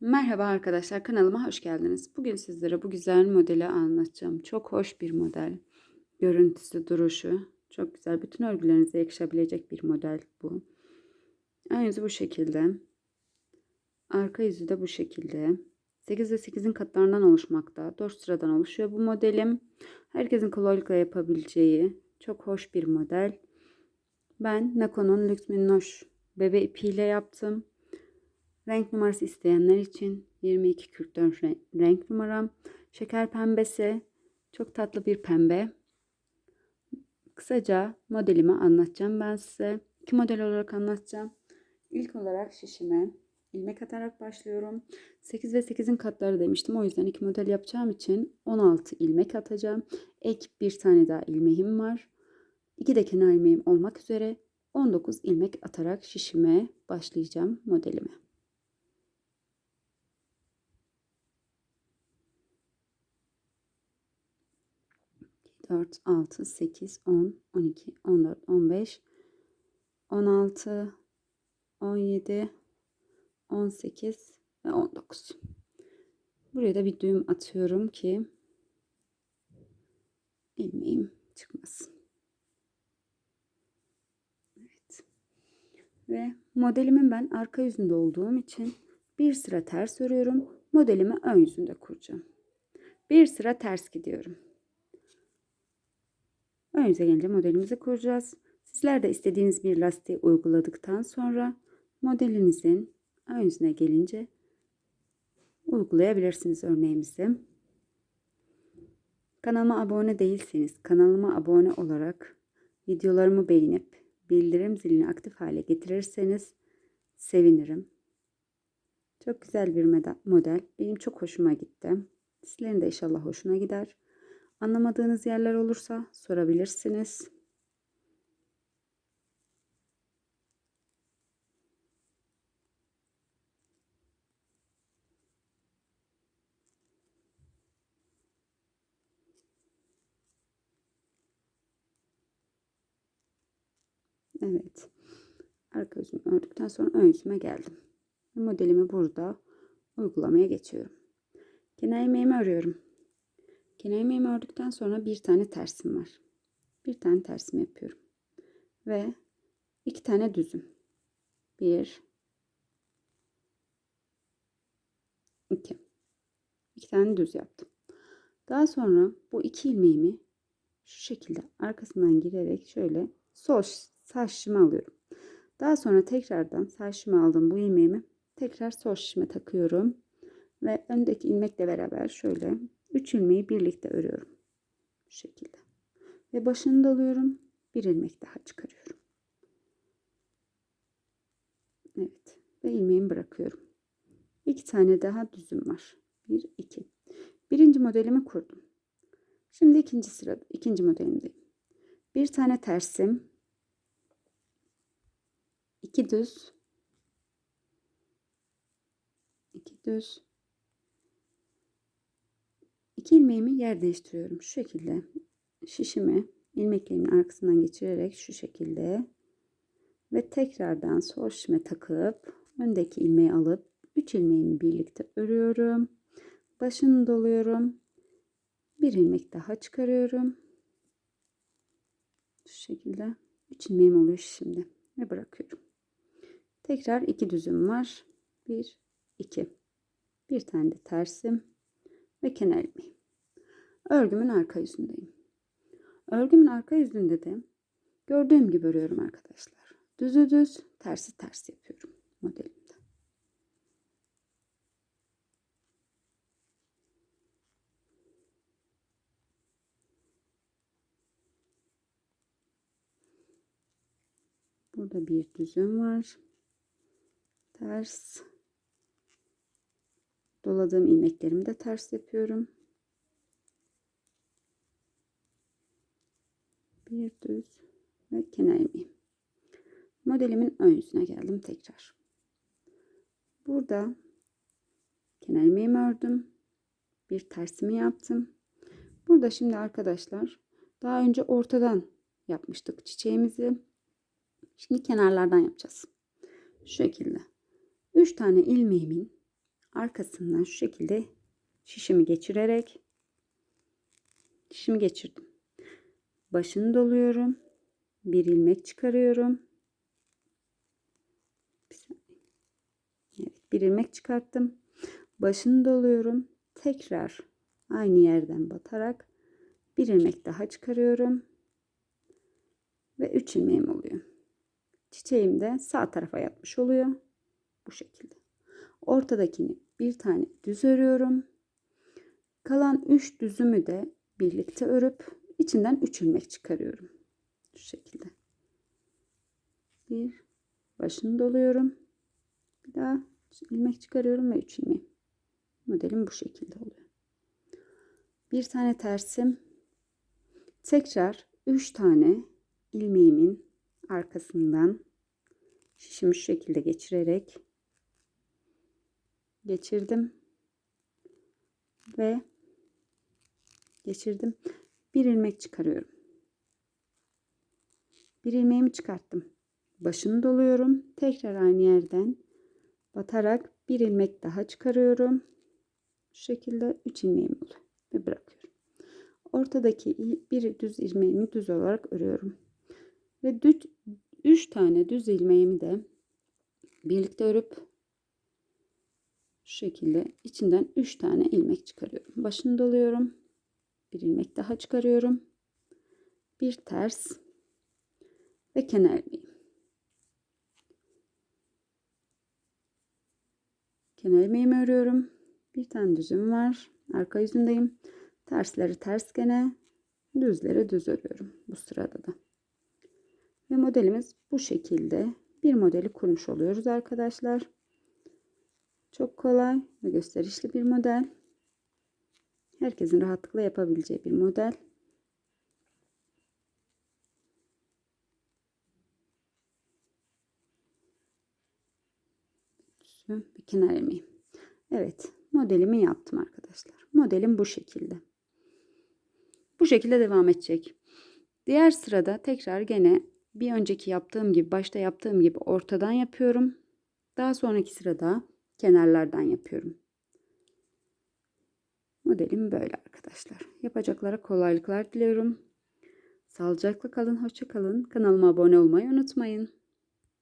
Merhaba arkadaşlar kanalıma hoş geldiniz. Bugün sizlere bu güzel modeli anlatacağım. Çok hoş bir model. Görüntüsü, duruşu çok güzel. Bütün örgülerinize yakışabilecek bir model bu. Ön yüzü bu şekilde. Arka yüzü de bu şekilde. 8 ve 8'in katlarından oluşmakta. 4 sıradan oluşuyor bu modelim. Herkesin kolaylıkla yapabileceği çok hoş bir model. Ben Nako'nun Lüks Minnoş bebe ipiyle yaptım. Renk numarası isteyenler için 2244 renk, numaram. Şeker pembesi. Çok tatlı bir pembe. Kısaca modelimi anlatacağım ben size. İki model olarak anlatacağım. İlk olarak şişime ilmek atarak başlıyorum. 8 ve 8'in katları demiştim. O yüzden iki model yapacağım için 16 ilmek atacağım. Ek bir tane daha ilmeğim var. İki de kenar ilmeğim olmak üzere 19 ilmek atarak şişime başlayacağım modelime. 4, 6, 8, 10, 12, 14, 15, 16, 17, 18 ve 19. Buraya da bir düğüm atıyorum ki ilmeğim çıkmasın. Evet. Ve modelimin ben arka yüzünde olduğum için bir sıra ters örüyorum. Modelimi ön yüzünde kuracağım. Bir sıra ters gidiyorum. Ön yüze gelince modelimizi kuracağız. Sizler de istediğiniz bir lastiği uyguladıktan sonra modelinizin ön yüzüne gelince uygulayabilirsiniz örneğimizi. Kanalıma abone değilseniz kanalıma abone olarak videolarımı beğenip bildirim zilini aktif hale getirirseniz sevinirim. Çok güzel bir model. Benim çok hoşuma gitti. Sizlerin de inşallah hoşuna gider. Anlamadığınız yerler olursa sorabilirsiniz. Evet. Arka yüzümü ördükten sonra ön yüzüme geldim. Modelimi burada uygulamaya geçiyorum. Kenar ilmeğimi örüyorum. Kenar ilmeğimi ördükten sonra bir tane tersim var. Bir tane tersim yapıyorum. Ve iki tane düzüm. Bir, iki. İki tane düz yaptım. Daha sonra bu iki ilmeğimi şu şekilde arkasından girerek şöyle sol sağ şişime alıyorum. Daha sonra tekrardan sağ şişime aldım bu ilmeğimi tekrar sol şişime takıyorum ve öndeki ilmekle beraber şöyle 3 ilmeği birlikte örüyorum. Bu şekilde. Ve başını dalıyorum. Bir ilmek daha çıkarıyorum. Evet. Ve ilmeğimi bırakıyorum. İki tane daha düzüm var. Bir, iki. Birinci modelimi kurdum. Şimdi ikinci sırada, ikinci modelimdeyim. Bir tane tersim. iki düz. iki düz. İki ilmeğimi yer değiştiriyorum. Şu şekilde şişimi ilmeklerimin arkasından geçirerek şu şekilde ve tekrardan sol şişime takıp öndeki ilmeği alıp 3 ilmeğimi birlikte örüyorum. Başını doluyorum. Bir ilmek daha çıkarıyorum. Şu şekilde 3 ilmeğim oluyor şimdi ve bırakıyorum. Tekrar iki düzüm var. 1 2 bir tane de tersim ve kenar ilmeği. Örgümün arka yüzündeyim. Örgümün arka yüzünde de gördüğüm gibi örüyorum arkadaşlar. Düzü düz, tersi ters yapıyorum modelimde. Burada bir düzüm var. Ters. Doladığım ilmeklerimi de ters yapıyorum. Bir düz ve kenar ilmeği. Modelimin ön yüzüne geldim tekrar. Burada kenar ilmeğimi ördüm. Bir tersimi yaptım. Burada şimdi arkadaşlar daha önce ortadan yapmıştık çiçeğimizi. Şimdi kenarlardan yapacağız. Şu şekilde. 3 tane ilmeğimin arkasından şu şekilde şişimi geçirerek şişimi geçirdim. Başını doluyorum. Bir ilmek çıkarıyorum. Evet, bir ilmek çıkarttım. Başını doluyorum. Tekrar aynı yerden batarak bir ilmek daha çıkarıyorum. Ve 3 ilmeğim oluyor. Çiçeğim de sağ tarafa yatmış oluyor. Bu şekilde. Ortadakini bir tane düz örüyorum. Kalan 3 düzümü de birlikte örüp içinden 3 ilmek çıkarıyorum. Şu şekilde. Bir başını doluyorum. Bir daha ilmek çıkarıyorum ve 3 ilmeğim. Modelim bu şekilde oluyor. Bir tane tersim. Tekrar 3 tane ilmeğimin arkasından şişimi şu şekilde geçirerek geçirdim ve geçirdim. Bir ilmek çıkarıyorum. Bir ilmeğimi çıkarttım. Başını doluyorum. Tekrar aynı yerden batarak bir ilmek daha çıkarıyorum. Şu şekilde 3 ilmeğim oluyor ve bırakıyorum. Ortadaki bir düz ilmeğimi düz olarak örüyorum. Ve 3 tane düz ilmeğimi de birlikte örüp şu şekilde içinden 3 tane ilmek çıkarıyorum. Başını doluyorum. Bir ilmek daha çıkarıyorum. Bir ters ve kenar ilmeğim. Kenar ilmeğimi örüyorum. Bir tane düzüm var. Arka yüzündeyim. Tersleri ters gene, düzleri düz örüyorum bu sırada da. Ve modelimiz bu şekilde bir modeli kurmuş oluyoruz arkadaşlar. Çok kolay ve gösterişli bir model. Herkesin rahatlıkla yapabileceği bir model. Bir kenar ilmeği. Evet modelimi yaptım arkadaşlar. Modelim bu şekilde. Bu şekilde devam edecek. Diğer sırada tekrar gene bir önceki yaptığım gibi başta yaptığım gibi ortadan yapıyorum. Daha sonraki sırada kenarlardan yapıyorum. Modelim böyle arkadaşlar. Yapacaklara kolaylıklar diliyorum. Sağlıcakla kalın, hoşça kalın. Kanalıma abone olmayı unutmayın.